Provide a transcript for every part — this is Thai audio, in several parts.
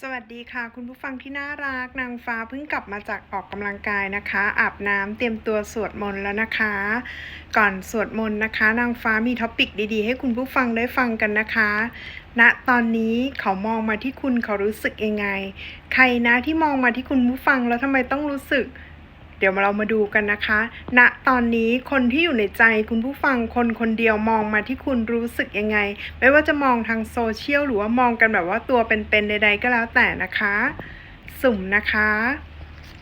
สวัสดีค่ะ คุณผู้ฟังที่น่ารักนางฟ้าเพิ่งกลับมาจากออกกำลังกายนะคะ อาบน้ำเตรียมตัวสวดมนต์แล้วนะคะ ก่อนสวดมนต์นะคะ นางฟ้ามีท็อปิกดีๆ ให้คุณผู้ฟังได้ฟังกันนะคะณตอนนี้เขามองมาที่คุณเขารู้สึกยังไง ใครนะที่มองมาที่คุณผู้ฟังแล้วทำไมต้องรู้สึก ดี๋ยวเรามาดูกันนะคะณตอนนี้คนที่อยู่ในใจคุณผู้ฟังคนคนเดียวมองมาที่คุณรู้สึกยังไง ไม่ว่าจะมองทางโซเชียลหรือว่ามองกันแบบว่าตัวเป็นๆใดๆก็แล้วแต่นะคะ สุ่มนะคะ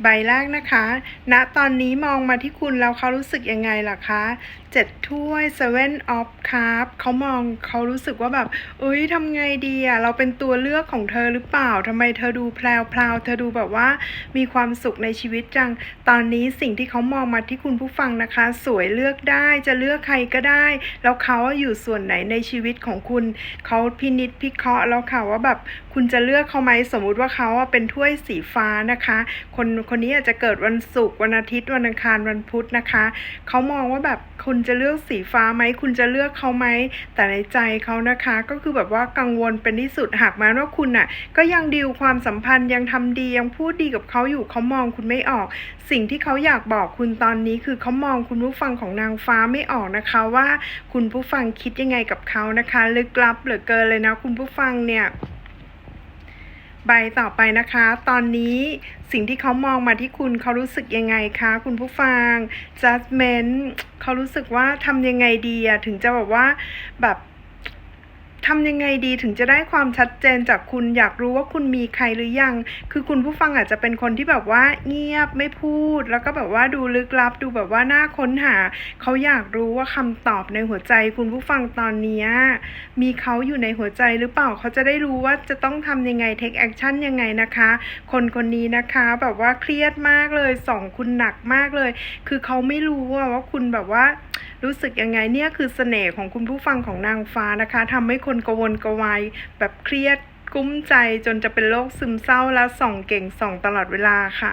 ใบแรกนะคะณตอนนี้มองมาที่คุณแล้วเขารู้สึกยังไงล่ะคะ เจ็ดถ้วย seven of cup เขามองเขารู้สึกว่าแบบเอ้ยทำไงดีอะเราเป็นตัวเลือกของเธอหรือเปล่าทำไมเธอดูแพรวๆเธอดูแบบว่ามีความสุขในชีวิตจัง ตอนนี้สิ่งที่เขามองมาที่คุณผู้ฟังนะคะ สวยเลือกได้จะเลือกใครก็ได้ แล้วเขาอยู่ส่วนไหนในชีวิตของคุณเขาพินิจพิเคราะห์แล้วค่ะว่าแบบคุณจะเลือกเขาไหมสมมุติว่าเขาเป็นถ้วยสีฟ้านะคะ คนคนนี้อาจจะเกิดวันศุกร์วันอาทิตย์วันอังคารวันพุธนะคะเขามองว่าแบบคุณจะเลือกสีฟ้าไหมคุณจะเลือกเขาไหมแต่ในใจเขานะคะ ก็คือแบบว่ากังวลเป็นที่สุดหากแม้ว่าคุณน่ะ ก็ยังดีลความสัมพันธ์ยังทำดียังพูดดีกับเขาอยู่เขามองคุณไม่ออก สิ่งที่เขาอยากบอกคุณตอนนี้คือเขามองคุณผู้ฟังของนางฟ้าไม่ออกนะคะว่า คุณผู้ฟังคิดยังไงกับเขานะคะ ลึกลับเหลือเกินเลยนะ คุณผู้ฟังเนี่ย ใบต่อไปนะคะ ตอนนี้สิ่งที่เขามองมาที่คุณเขารู้สึกยังไงคะ คุณผู้ฟัง judgment เขารู้สึกว่าทำยังไงดีอะถึงจะแบบว่าแบบ ทำยังไงดีถึงจะได้ความชัดเจนจากคุณอยากรู้ว่าคุณมีใครหรือยัง คือคุณผู้ฟังอาจจะเป็นคนที่แบบว่าเงียบไม่พูด แล้วก็แบบว่าดูลึกลับ ดูแบบว่าน่าค้นหา เขาอยากรู้ว่าคำตอบในหัวใจ คุณผู้ฟังตอนนี้มีเขาอยู่ในหัวใจหรือเปล่าเขาจะได้รู้ว่าจะต้องทำยังไง take action ยังไงนะคะ คนคนนี้นะคะแบบว่าเครียดมากเลยส่องคุณหนักมากเลย คือเขาไม่รู้อะว่าคุณแบบว่ารู้สึกยังไงเนี่ยคือเสน่ห์ของคุณผู้ฟังของนางฟ้านะคะทำให้คนกวนกวายแบบเครียดกุ้มใจจนจะเป็นโรคซึมเศร้าและส่องเก่งส่องตลอดเวลาค่ะ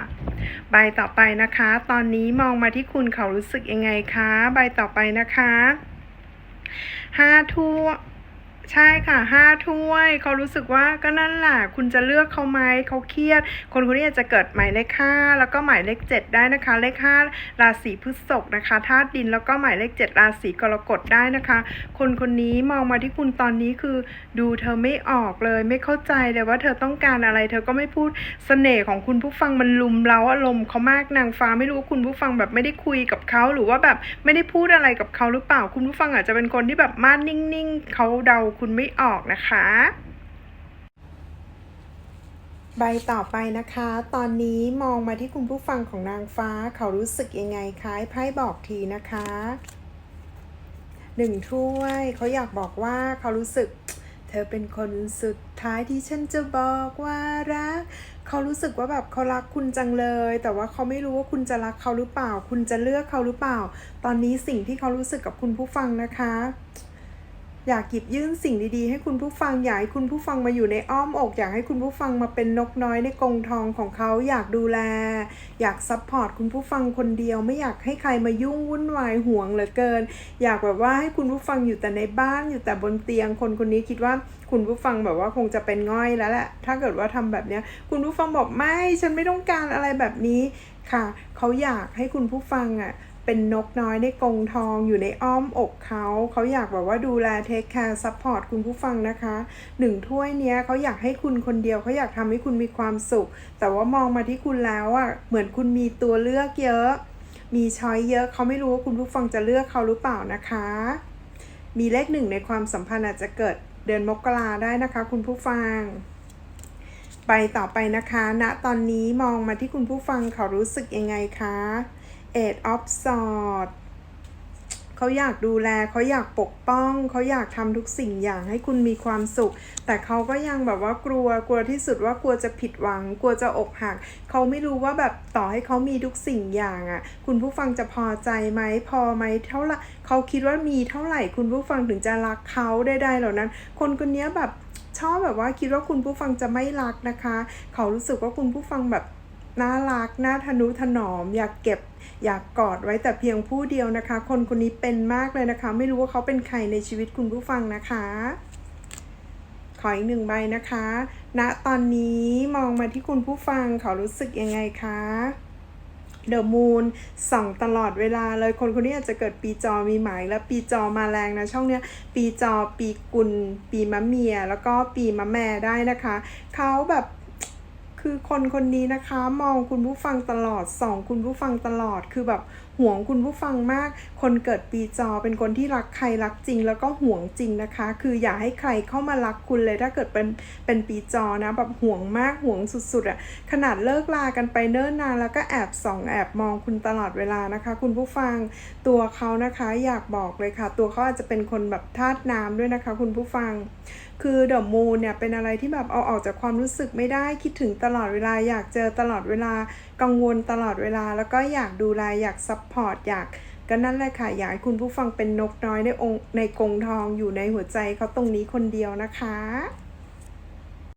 ใบต่อไปนะคะ ตอนนี้มองมาที่คุณเขารู้สึกยังไงคะ ใบต่อไปนะคะห้าทั่ว ใช่ค่ะห้าถ้วยเขารู้สึกว่าก็นั่นแหละคุณจะเลือกเขาไหมเขาเครียด คนคนนี้อาจจะเกิดหมายเลขห้าแล้วก็หมายเลขเจ็ดได้นะคะ เลขห้าราศีพฤษภนะคะธาตุดินแล้วก็หมายเลขเจ็ดราศีกรกฎได้นะคะ คนคนนี้มองมาที่คุณตอนนี้คือ ดูเธอไม่ออกเลย ไม่เข้าใจเลยว่าเธอต้องการอะไร เธอก็ไม่พูดเสน่ห์ของคุณผู้ฟังมันลุมเร้าอารมณ์เขามากนางฟ้าไม่รู้ว่าคุณผู้ฟังแบบไม่ได้คุยกับเขาหรือว่าแบบไม่ได้พูดอะไรกับเขาหรือเปล่าคุณผู้ฟังอาจจะเป็นคนที่แบบมานิ่งๆเขาเดาคุณไม่ออกนะคะ ใบต่อไปนะคะ ตอนนี้มองมาที่คุณผู้ฟังของนางฟ้าเขารู้สึกยังไงคะไพ่บอกทีนะคะหนึ่งถ้วยเขาอยากบอกว่าเขารู้สึก เธอเป็นคนสุดท้ายที่ฉันจะบอกว่ารักเขารู้สึกว่าแบบเขารักคุณจังเลย แต่ว่าเขาไม่รู้ว่าคุณจะรักเขาหรือเปล่า คุณจะเลือกเขาหรือเปล่า ตอนนี้สิ่งที่เขารู้สึกกับคุณผู้ฟังนะคะ อยากหยิบยื่นสิ่งดีๆ ให้คุณผู้ฟังอยากให้คุณผู้ฟังมาอยู่ในอ้อมอก อยากให้คุณผู้ฟังมาเป็นนกน้อยในกรงทองของเขาอยากดูแล อยากซัพพอร์ตคุณผู้ฟังคนเดียว ไม่อยากให้ใครมายุ่งวุ่นวายห่วงเหลือเกิน อยากแบบว่าให้คุณผู้ฟังอยู่แต่ในบ้านอยู่แต่บนเตียงคนคนนี้คิดว่าคุณผู้ฟังแบบว่าคงจะเป็นง่อยแล้วแหละถ้าเกิดว่าทำแบบเนี้ย คุณผู้ฟังบอกไม่ฉันไม่ต้องการอะไรแบบนี้ค่ะ เขาอยากให้คุณผู้ฟังอะ เป็นนกน้อยในกรงทองอยู่ในอ้อมอกเขา เขาอยากแบบว่าดูแลเทคแคร์ซัพพอร์ตคุณผู้ฟังนะคะหนึ่งถ้วยเนี้ยเขาอยากให้คุณคนเดียวเขาอยากทำให้คุณมีความสุข แต่ว่ามองมาที่คุณแล้วอะเหมือนคุณมีตัวเลือกเยอะ มีช้อยเยอะเขาไม่รู้ว่าคุณผู้ฟังจะเลือกเขาหรือเปล่านะคะ มีเลขหนึ่งในความสัมพันธ์อาจจะเกิดเดือนมกราได้นะคะ คุณผู้ฟังไปต่อไปนะคะณตอนนี้มองมาที่คุณผู้ฟังเขารู้สึกยังไงคะ Eight of Swords เขาอยากดูแลเขาอยากปกป้อง เขาอยากทำทุกสิ่งอย่างให้คุณมีความสุข แต่เขาก็ยังแบบว่ากลัวกลัวที่สุดว่ากลัวจะผิดหวัง กลัวจะอกหัก เขาไม่รู้ว่าแบบต่อให้เขามีทุกสิ่งอย่างอะ่ะ คุณผู้ฟังจะพอใจไหมพอไหมเท่าไหร่เขาคิดว่ามีเท่าไหร่คุณผู้ฟังถึงจะรักเขาได้ได้เหล่านั้น คนคนนี้แบบชอบแบบว่าคิดว่าคุณผู้ฟังจะไม่รักนะคะ เขารู้สึกว่าคุณผู้ฟังแบบ น่ารักน่าทนุถนอม อยากเก็บอยากกอดไว้แต่เพียงผู้เดียวนะคะ คนคนนี้เป็นมากเลยนะคะ ไม่รู้ว่าเขาเป็นใครในชีวิตคุณผู้ฟังนะคะ ขออีกหนึ่งใบนะคะณตอนนี้มองมาที่คุณผู้ฟังเขารู้สึกยังไงคะเดอะมูนส่องตลอดเวลาเลยคนคนนี้อาจจะเกิดปีจอมีหมายและปีจอมาแรงนะช่องเนี้ยปีจอปีกุลปีมะเมีย แล้วก็ปีมะแม่ได้นะคะ เขาแบบ คือคนคนนี้นะคะ มองคุณผู้ฟังตลอดส่องคุณผู้ฟังตลอดคือแบบ ห่วงคุณผู้ฟังมาก คนเกิดปีจอเป็นคนที่รักใครรักจริง แล้วก็ห่วงจริงนะคะ คืออย่าให้ใครเข้ามารักคุณเลยถ้าเกิดเป็นเป็นปีจอนะแบบห่วงมากห่วงสุดๆอะ่ะขนาดเลิกลากันไปเนิ่นนานแล้วก็แอบส่องแอบมองคุณตลอดเวลานะคะ คุณผู้ฟังตัวเขานะคะอยากบอกเลยค่ะ ตัวเขาอาจจะเป็นคนแบบธาตุน้ำด้วยนะคะ คุณผู้ฟังคือเดอะมูนเนี่ยเป็นอะไรที่แบบเอาออกจากความรู้สึกไม่ได้คิดถึงตลอดเวลาอยากเจอตลอดเวลา กังวลตลอดเวลา แล้วก็อยากดูแลอยากซัพพอร์ตอยากก็นั่นแหละค่ะ อยากให้คุณผู้ฟังเป็นนกน้อยในองในกรงทองอยู่ในหัวใจเขาตรงนี้คนเดียวนะคะ